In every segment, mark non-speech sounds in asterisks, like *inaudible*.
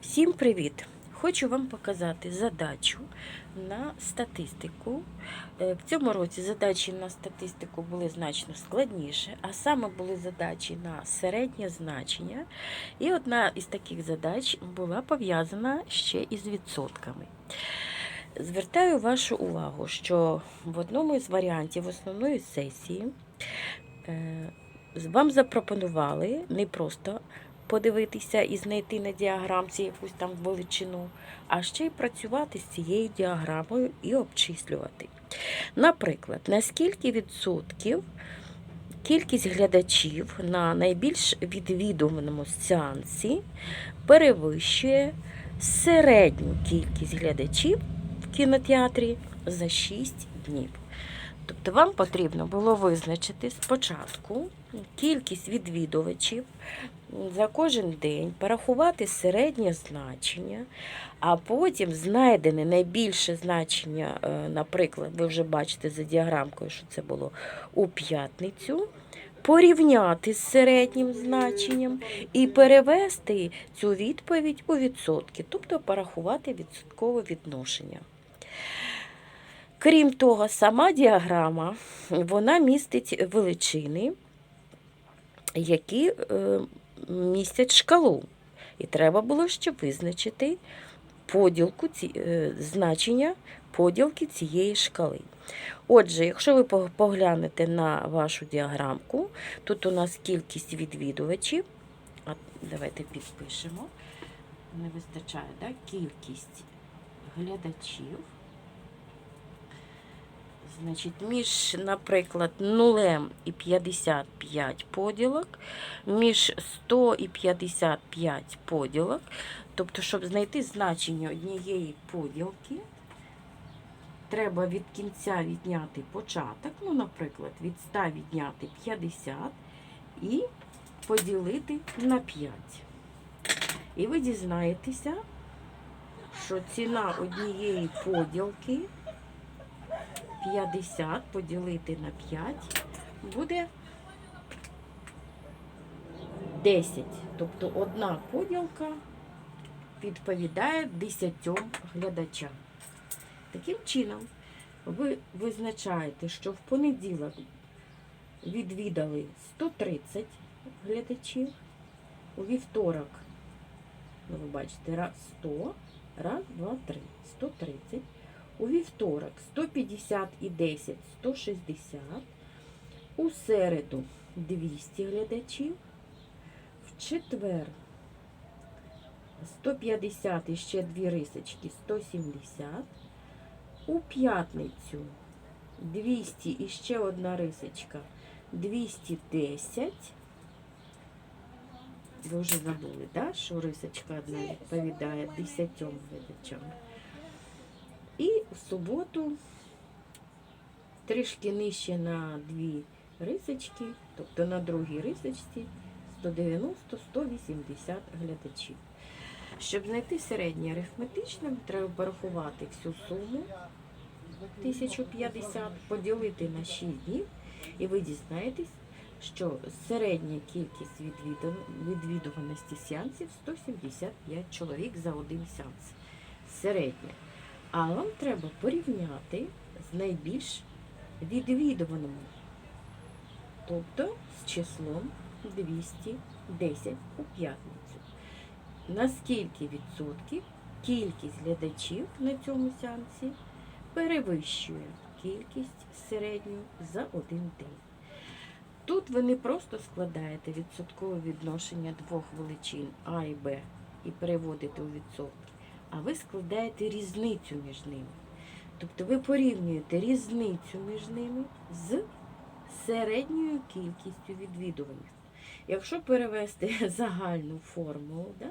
Всім привіт! Хочу вам показати задачу на статистику. Е, В цьому році задачі на статистику були значно складніше, а саме були задачі на середнє значення. І одна із таких задач була пов'язана ще із відсотками. Звертаю вашу увагу, що в одному із варіантів основної сесії е, вам запропонували не просто подивитися і знайти на діаграмці якусь там величину, а ще й працювати з цією діаграмою і обчислювати. Наприклад, на скільки відсотків кількість глядачів на найбільш відвідуваному сеансі перевищує середню кількість глядачів в кінотеатрі за 6 днів. Тобто вам потрібно було визначити спочатку кількість відвідувачів за кожен день, порахувати середнє значення, а потім знайдене найбільше значення, е, наприклад, ви вже бачите за діаграмкою, що це було у п'ятницю. Порівняти з середнім значенням і перевести цю відповідь у відсотки, тобто порахувати відсоткове відношення. Крім того, сама діаграма вона містить величини, які е, містять шкалу. І треба було ще визначити поділку е, значення поділки цієї шкали. Отже, якщо ви поглянете на вашу діаграмку, тут у нас кількість відвідувачів. Давайте підпишемо. Не вистачає, да? кількість глядачів. Значить, між, наприклад, 0 і 55 поділок, між 100 і 55 поділок. Тобто, щоб знайти значення однієї поділки, треба від кінця відняти початок, ну, наприклад, від 100 відняти 50 і поділити на 5. І ви дізнаєтеся, що ціна однієї поділки 50 поділити на 5 буде 10. Тобто одна поділка відповідає 10 глядачам. Таким чином, ви визначаєте, що в понеділок відвідали 130 глядачів, у вівторок, ну, ви бачите, раз 100, раз, два, три, 130. У вівторок 150 і 10 160. У середу 200 глядачів. В четвер 150 і ще дві рисочки 170. У п'ятницю 200 і ще одна рисочка 210. Ви вже забули, да, що рисочка одна відповідає 10 глядачам. В суботу трішки нижче на дві рисочки, тобто на другій рисочці 190-180 глядачів. Щоб знайти середнє арифметичне, треба порахувати всю суму 1050, поділити на 6 днів, і ви дізнаєтесь, що середня кількість відвідуваності сеансів 175 чоловік за один сеанс. Середня. А вам треба порівняти з найбільш відвідуваними, тобто з числом 210 у п'ятницю. Наскільки відсотків кількість глядачів на цьому сеансі перевищує кількість середню за один день? Тут ви не просто складаєте відсоткове відношення двох величин А і Б і переводите у відсотки а ви складаєте різницю між ними. Тобто ви порівнюєте різницю між ними з середньою кількістю відвідуваних. Якщо перевести *laughs* загальну формулу, да,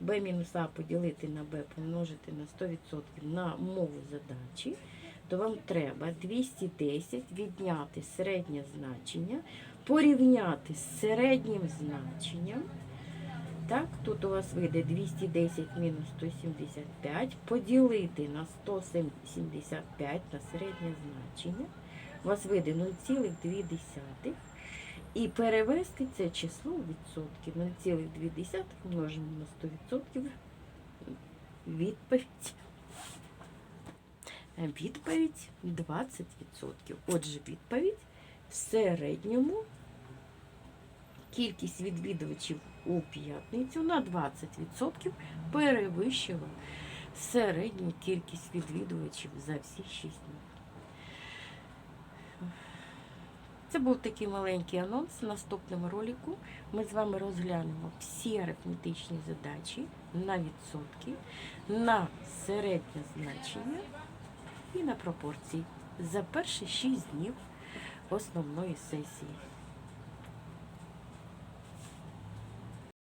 b мінус А поділити на b помножити на 100% на мову задачі, то вам треба 210 відняти середнє значення, порівняти з середнім значенням. Так, тут у вас вийде 210 мінус 175, поділити на 175 на середнє значення. У вас вийде 0,2. І перевести це число у відсотки. 0,2 множимо на 100% відповідь. Відповідь 20%. Отже, відповідь в середньому кількість відвідувачів у п'ятницю на 20% перевищила середню кількість відвідувачів за всі 6 днів. Це був такий маленький анонс. В наступному ролику ми з вами розглянемо всі арифметичні задачі на відсотки, на середнє значення і на пропорції за перші 6 днів основної сесії.